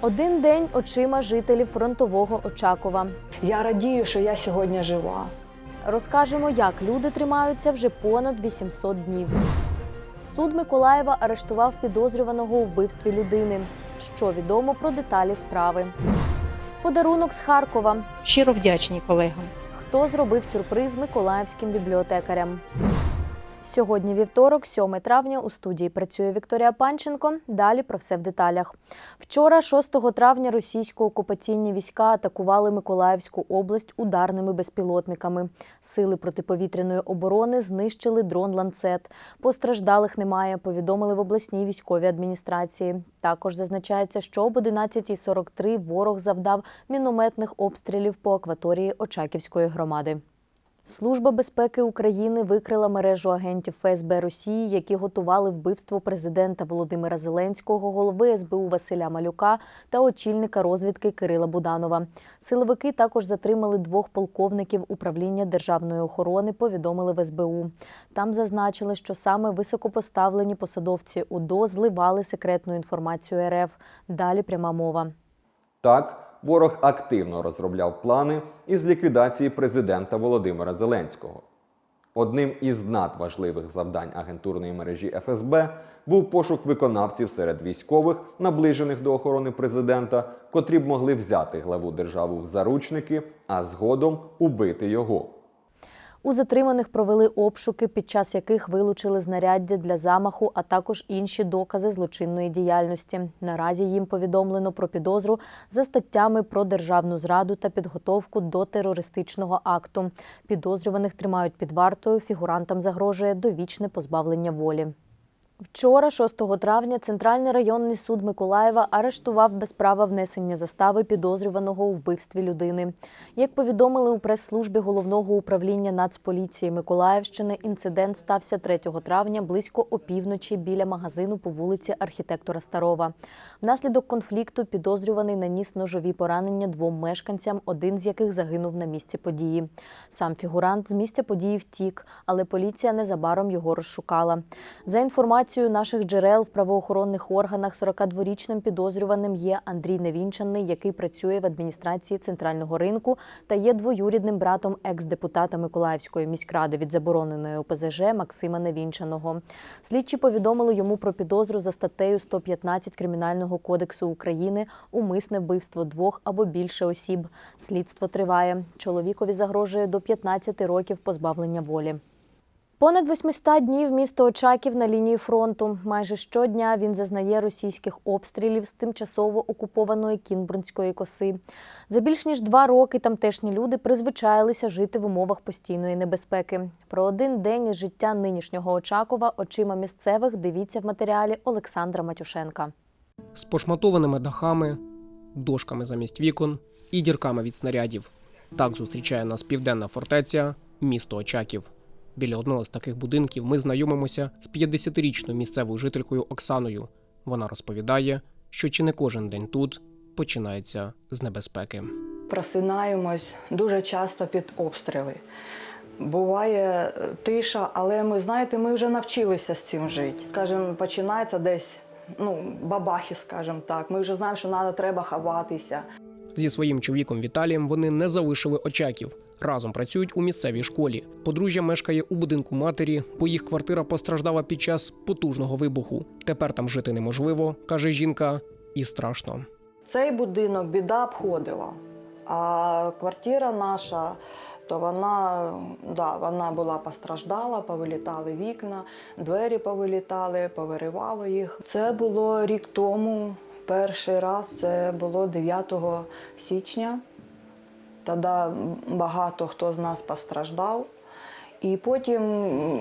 Один день очима жителів фронтового Очакова. Я радію, що я сьогодні жива. Розкажемо, як люди тримаються вже понад 800 днів. Суд Миколаєва арештував підозрюваного у вбивстві людини. Що відомо про деталі справи? Подарунок з Харкова. Щиро вдячні колегам. Хто зробив сюрприз миколаївським бібліотекарям? Сьогодні вівторок, 7 травня, у студії працює Вікторія Панченко. Далі про все в деталях. Вчора, 6 травня, російсько-окупаційні війська атакували Миколаївську область ударними безпілотниками. Сили протиповітряної оборони знищили дрон ланцет. Постраждалих немає. Повідомили в обласній військовій адміністрації. Також зазначається, що об 11.43 ворог завдав мінометних обстрілів по акваторії Очаківської громади. Служба безпеки України викрила мережу агентів ФСБ Росії, які готували вбивство президента Володимира Зеленського, голови СБУ Василя Малюка та очільника розвідки Кирила Буданова. Силовики також затримали двох полковників управління державної охорони. Повідомили в СБУ. Там зазначили, що саме високопоставлені посадовці УДО зливали секретну інформацію РФ. Далі пряма мова. Так, ворог активно розробляв плани із ліквідації президента Володимира Зеленського. Одним із надважливих завдань агентурної мережі ФСБ був пошук виконавців серед військових, наближених до охорони президента, котрі б могли взяти главу держави в заручники, а згодом убити його. У затриманих провели обшуки, під час яких вилучили знаряддя для замаху, а також інші докази злочинної діяльності. Наразі їм повідомлено про підозру за статтями про державну зраду та підготовку до терористичного акту. Підозрюваних тримають під вартою. Фігурантам загрожує довічне позбавлення волі. Вчора, 6 травня, Центральний районний суд Миколаєва арештував без права внесення застави підозрюваного у вбивстві людини. Як повідомили у прес-службі головного управління Нацполіції Миколаївщини, інцидент стався 3 травня близько опівночі біля магазину по вулиці архітектора Старова. Внаслідок конфлікту підозрюваний наніс ножові поранення двом мешканцям, один з яких загинув на місці події. Сам фігурант з місця події втік, але поліція незабаром його розшукала. За інформацією наших джерел в правоохоронних органах 42-річним підозрюваним є Андрій Невінчаний, який працює в адміністрації центрального ринку та є двоюрідним братом екс-депутата Миколаївської міськради від забороненої ОПЗЖ Максима Невінчаного. Слідчі повідомили йому про підозру за статтею 115 Кримінального кодексу України умисне вбивство двох або більше осіб. Слідство триває. Чоловікові загрожує до 15 років позбавлення волі. Понад 800 днів місто Очаків на лінії фронту. Майже щодня він зазнає російських обстрілів з тимчасово окупованої Кінбурнської коси. За більш ніж два роки тамтешні люди призвичаїлися жити в умовах постійної небезпеки. Про один день із життя нинішнього Очакова очима місцевих дивіться в матеріалі Олександра Матюшенка. з пошматованими дахами, дошками замість вікон і дірками від снарядів. Так зустрічає нас південна фортеця, місто Очаків. Біля одного з таких будинків ми знайомимося з 50-річною місцевою жителькою Оксаною. Вона розповідає, що чи не кожен день тут починається з небезпеки. Просинаємось дуже часто під обстріли. Буває е, тиша, але ми знаєте, ми вже навчилися з цим жити. Скажімо, починається десь ну, бабахи, скажімо так. Ми вже знаємо, що треба ховатися. Зі своїм чоловіком Віталієм вони не залишили очаків. Разом працюють у місцевій школі. Подружжя мешкає у будинку матері, бо їх квартира постраждала під час потужного вибуху. Тепер там жити неможливо, каже жінка, і страшно. Цей будинок біда обходила, а квартира наша, то вона, да, вона була постраждала, повилітали вікна, двері повилітали, повиривало їх. Це було рік тому. Перший раз це було 9 січня. Тоді багато хто з нас постраждав. І потім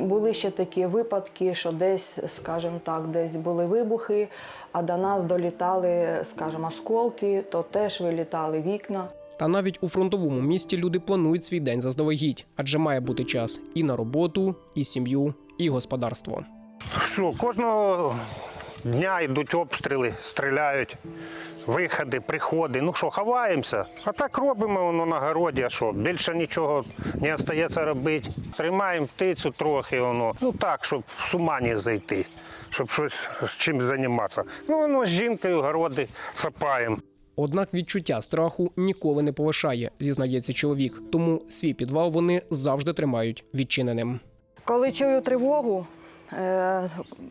були ще такі випадки, що десь, скажімо так, десь були вибухи, а до нас долітали, скажімо, осколки, то теж вилітали вікна. Та навіть у фронтовому місті люди планують свій день заздалегідь, адже має бути час і на роботу, і сім'ю, і господарство. Що, кожного дня йдуть обстріли, стріляють, виходи, приходи. Ну що, ховаємося. А так робимо воно на городі, а що, більше нічого не залишається робити. Тримаємо птицю трохи, воно. ну так, щоб з ума не зайти. щоб щось з чим займатися. Ну, воно з жінкою городи сапаємо. Однак відчуття страху ніколи не полишає, зізнається чоловік. Тому свій підвал вони завжди тримають відчиненим. Коли чую тривогу,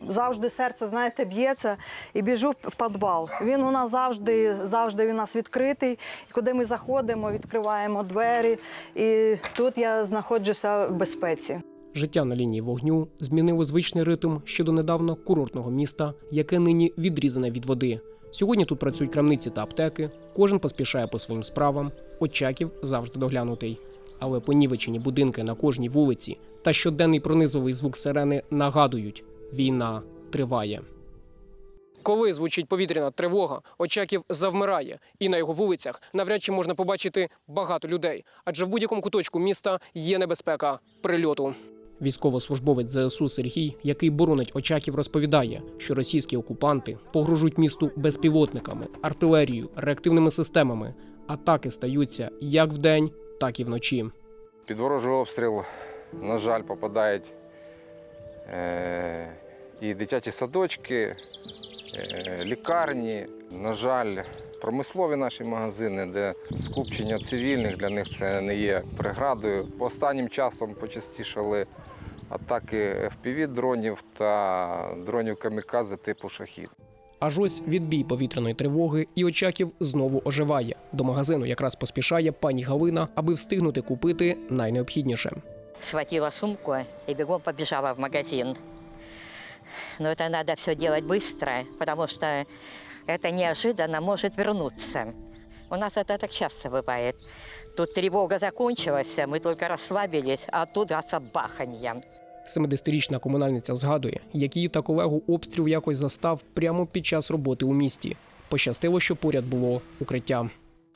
завжди серце, знаєте, б'ється і біжу в підвал. Він у нас завжди, завжди він у нас відкритий. Куди ми заходимо, відкриваємо двері. І тут я знаходжуся в безпеці. Життя на лінії вогню змінило звичний ритм щодо недавно курортного міста, яке нині відрізане від води. Сьогодні тут працюють крамниці та аптеки. Кожен поспішає по своїм справам. Очаків завжди доглянутий. Але понівечені будинки на кожній вулиці та щоденний пронизовий звук сирени нагадують: війна триває. Коли звучить повітряна тривога, Очаків завмирає, і на його вулицях навряд чи можна побачити багато людей, адже в будь-якому куточку міста є небезпека прильоту. Військовослужбовець ЗСУ Сергій, який боронить Очаків, розповідає, що російські окупанти погрожують місту безпілотниками, артилерією, реактивними системами. Атаки стаються як вдень, так і вночі. Під ворожий обстріл, на жаль, попадають е, і дитячі садочки, е, лікарні, на жаль, промислові наші магазини, де скупчення цивільних для них це не є преградою. Останнім часом почастішали атаки FPV-дронів та дронів камікадзе типу шахід. Аж ось відбій повітряної тривоги, і Очаків знову оживає. До магазину якраз поспішає пані Галина, аби встигнути купити найнеобхідніше схватила сумку и бегом побежала в магазин. Но это надо все делать быстро, потому что это неожиданно может вернуться. У нас это так часто бывает. Тут тревога закончилась, мы только расслабились, а тут гаса баханье. 70-річна комунальниця згадує, як її та колегу обстріл якось застав прямо під час роботи у місті. Пощастило, що поряд було укриття.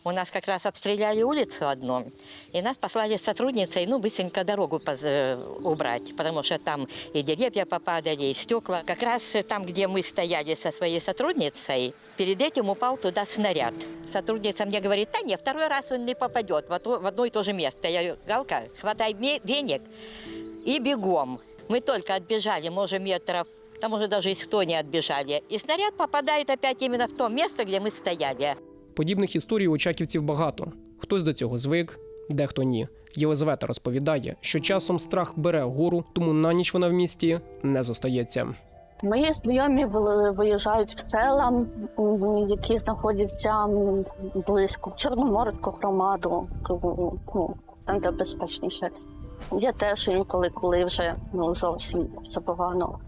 У нас как раз обстреляли улицу одну, и нас послали с сотрудницей, ну, быстренько дорогу э, убрать, потому что там и деревья попадали, и стекла. Как раз там, где мы стояли со своей сотрудницей, перед этим упал туда снаряд. Сотрудница мне говорит, да нет, второй раз он не попадет в одно, и то же место. Я говорю, Галка, хватай веник и бегом. Мы только отбежали, может, метров, там уже даже и сто не отбежали. И снаряд попадает опять именно в то место, где мы стояли. Подібних історій у очаківців багато. Хтось до цього звик, дехто ні. Єлизавета розповідає, що часом страх бере гору, тому на ніч вона в місті не зостається. Мої знайомі виїжджають в села, які знаходяться близько Чорноморську громаду, ну, там де безпечніше. Я теж інколи, коли вже ну, зовсім все погано.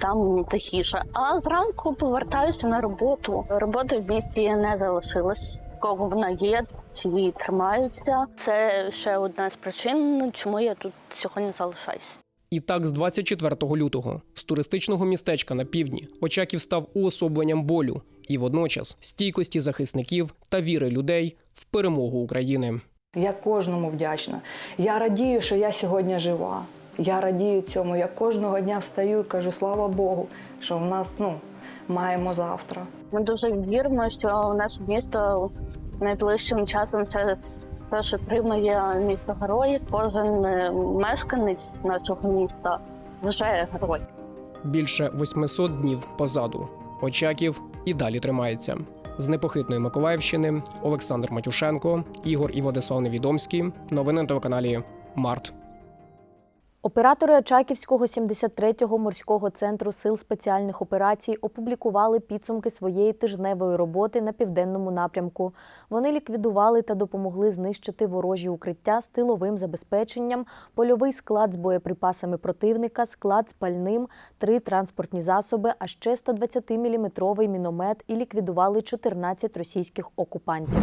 Там тихіше. А зранку повертаюся на роботу. Роботи в місті не залишилось. Кого вона є, ці тримаються. Це ще одна з причин, чому я тут сьогодні залишаюсь. І так, з 24 лютого з туристичного містечка на півдні Очаків став уособленням болю і водночас стійкості захисників та віри людей в перемогу України. Я кожному вдячна. Я радію, що я сьогодні жива. Я радію цьому. Я кожного дня встаю і кажу, слава Богу, що в нас ну, маємо завтра. Ми дуже віримо, що наше місто найближчим часом все, все ж отримає місто герої. Кожен е, мешканець нашого міста вже герой. Більше 800 днів позаду. Очаків і далі тримається. З непохитної Миколаївщини Олександр Матюшенко, Ігор і Владислав Невідомський. Новини на телеканалі Март. Оператори Очаківського 73-го морського центру сил спеціальних операцій опублікували підсумки своєї тижневої роботи на південному напрямку. Вони ліквідували та допомогли знищити ворожі укриття з тиловим забезпеченням, польовий склад з боєприпасами противника, склад з пальним, три транспортні засоби, а ще 120-мм міномет і ліквідували 14 російських окупантів.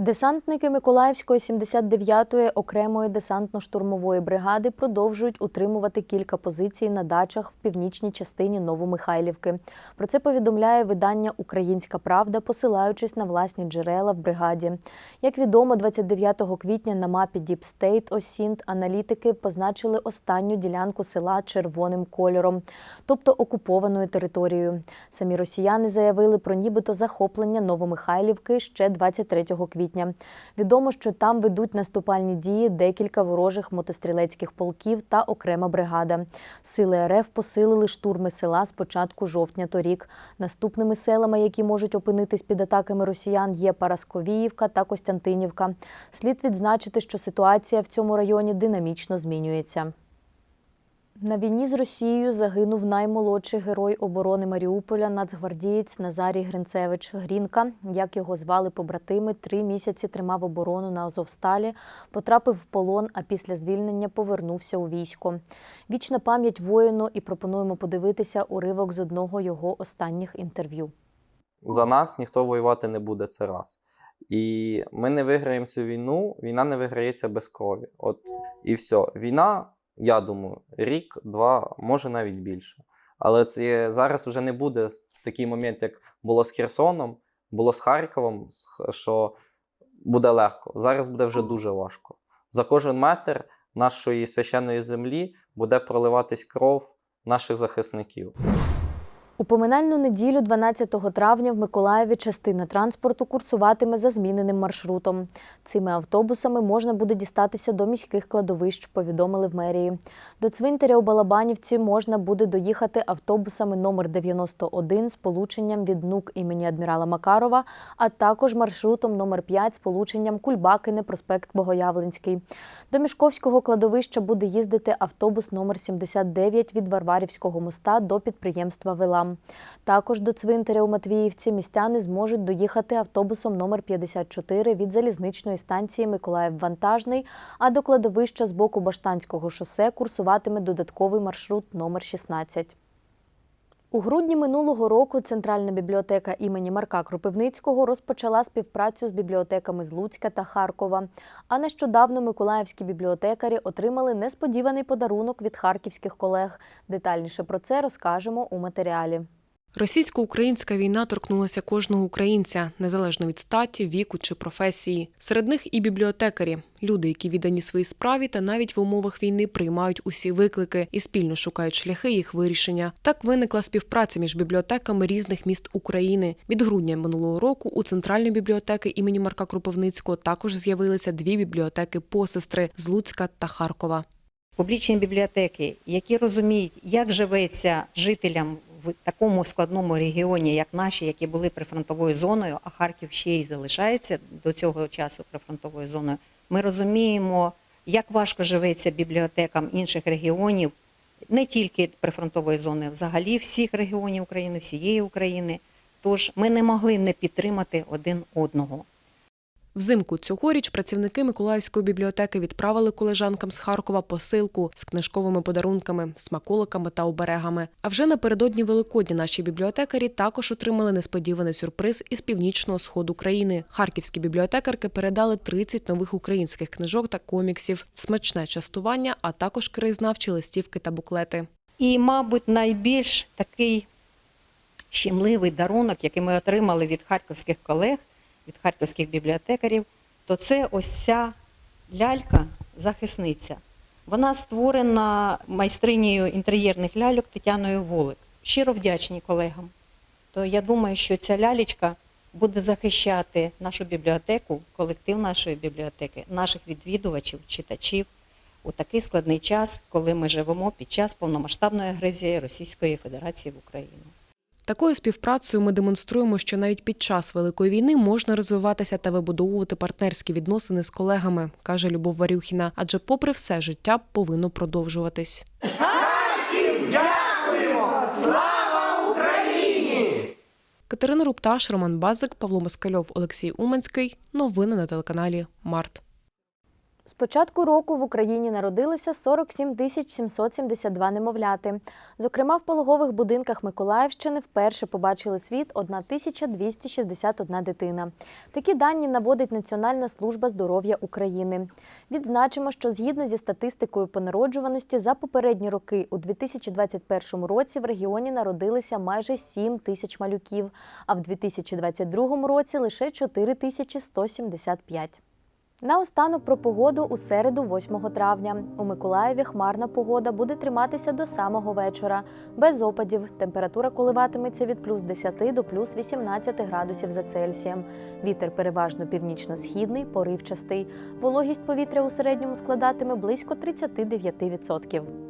Десантники Миколаївської 79-ї окремої десантно-штурмової бригади продовжують утримувати кілька позицій на дачах в північній частині Новомихайлівки. Про це повідомляє видання Українська Правда, посилаючись на власні джерела в бригаді. Як відомо, 29 квітня на мапі Deep State Осінт аналітики позначили останню ділянку села червоним кольором, тобто окупованою територією. Самі росіяни заявили про нібито захоплення Новомихайлівки ще 23 квітня. Відомо, що там ведуть наступальні дії декілька ворожих мотострілецьких полків та окрема бригада. Сили РФ посилили штурми села з початку жовтня торік. Наступними селами, які можуть опинитись під атаками росіян, є Парасковіївка та Костянтинівка. Слід відзначити, що ситуація в цьому районі динамічно змінюється. На війні з Росією загинув наймолодший герой оборони Маріуполя, нацгвардієць Назарій Гринцевич. Грінка, як його звали побратими, три місяці тримав оборону на Азовсталі, потрапив в полон, а після звільнення повернувся у військо. Вічна пам'ять воїну і пропонуємо подивитися уривок з одного його останніх інтерв'ю. за нас ніхто воювати не буде це раз. І ми не виграємо цю війну, війна не виграється без крові. От і все. Війна, я думаю, рік, два, може навіть більше. Але це зараз вже не буде такий момент, як було з Херсоном, було з Харковом, що буде легко. Зараз буде вже дуже важко. За кожен метр нашої священної землі буде проливатись кров наших захисників. У поминальну неділю, 12 травня, в Миколаєві частина транспорту курсуватиме за зміненим маршрутом. Цими автобусами можна буде дістатися до міських кладовищ, повідомили в мерії. До цвинтаря у Балабанівці можна буде доїхати автобусами номер 91 з полученням від НУК імені адмірала Макарова, а також маршрутом номер 5 з полученням Кульбакине, проспект Богоявленський. До Мішковського кладовища буде їздити автобус номер 79 від Варварівського моста до підприємства Велам. Також до цвинтаря у Матвіївці містяни зможуть доїхати автобусом номер 54 від залізничної станції Миколаїв-Вантажний, а до кладовища з боку Баштанського шосе курсуватиме додатковий маршрут номер 16. У грудні минулого року Центральна бібліотека імені Марка Кропивницького розпочала співпрацю з бібліотеками з Луцька та Харкова. А нещодавно миколаївські бібліотекарі отримали несподіваний подарунок від харківських колег. Детальніше про це розкажемо у матеріалі. Російсько-українська війна торкнулася кожного українця, незалежно від статі, віку чи професії. Серед них і бібліотекарі, люди, які віддані своїй справі та навіть в умовах війни приймають усі виклики і спільно шукають шляхи їх вирішення. Так виникла співпраця між бібліотеками різних міст України. Від грудня минулого року у центральної бібліотеки імені Марка Кропивницького також з'явилися дві бібліотеки посестри з Луцька та Харкова. публічні бібліотеки, які розуміють, як живеться жителям в такому складному регіоні, як наші, які були прифронтовою зоною, а Харків ще й залишається до цього часу прифронтовою зоною. Ми розуміємо, як важко живеться бібліотекам інших регіонів, не тільки прифронтової зони, взагалі всіх регіонів України, всієї України. Тож ми не могли не підтримати один одного. Взимку цьогоріч працівники Миколаївської бібліотеки відправили колежанкам з Харкова посилку з книжковими подарунками, смаколиками та оберегами. А вже напередодні Великодні наші бібліотекарі також отримали несподіваний сюрприз із північного сходу країни. Харківські бібліотекарки передали 30 нових українських книжок та коміксів, смачне частування, а також краєзнавчі листівки та буклети. І, мабуть, найбільш такий щемливий дарунок, який ми отримали від харківських колег, від харківських бібліотекарів, то це ось ця лялька-захисниця. Вона створена майстринею інтер'єрних ляльок Тетяною Волик. Щиро вдячні колегам. То я думаю, що ця лялечка буде захищати нашу бібліотеку, колектив нашої бібліотеки, наших відвідувачів, читачів у такий складний час, коли ми живемо під час повномасштабної агресії Російської Федерації в Україну. Такою співпрацею ми демонструємо, що навіть під час великої війни можна розвиватися та вибудовувати партнерські відносини з колегами, каже Любов Варюхіна. Адже, попри все, життя повинно продовжуватись. Дякуємо! Слава Україні! Катерина Рупташ, Роман Базик, Павло Москальов, Олексій Уманський. Новини на телеканалі Март. З початку року в Україні народилося 47 тисяч 772 немовляти. Зокрема, в пологових будинках Миколаївщини вперше побачили світ 1261 дитина. Такі дані наводить Національна служба здоров'я України. Відзначимо, що згідно зі статистикою по народжуваності за попередні роки у 2021 році в регіоні народилися майже 7 тисяч малюків, а в 2022 році лише 4 тисячі 175. Наостанок про погоду у середу, 8 травня. У Миколаєві хмарна погода буде триматися до самого вечора. Без опадів. Температура коливатиметься від плюс 10 до плюс 18 градусів за Цельсієм. Вітер переважно північно-східний, поривчастий. Вологість повітря у середньому складатиме близько 39%.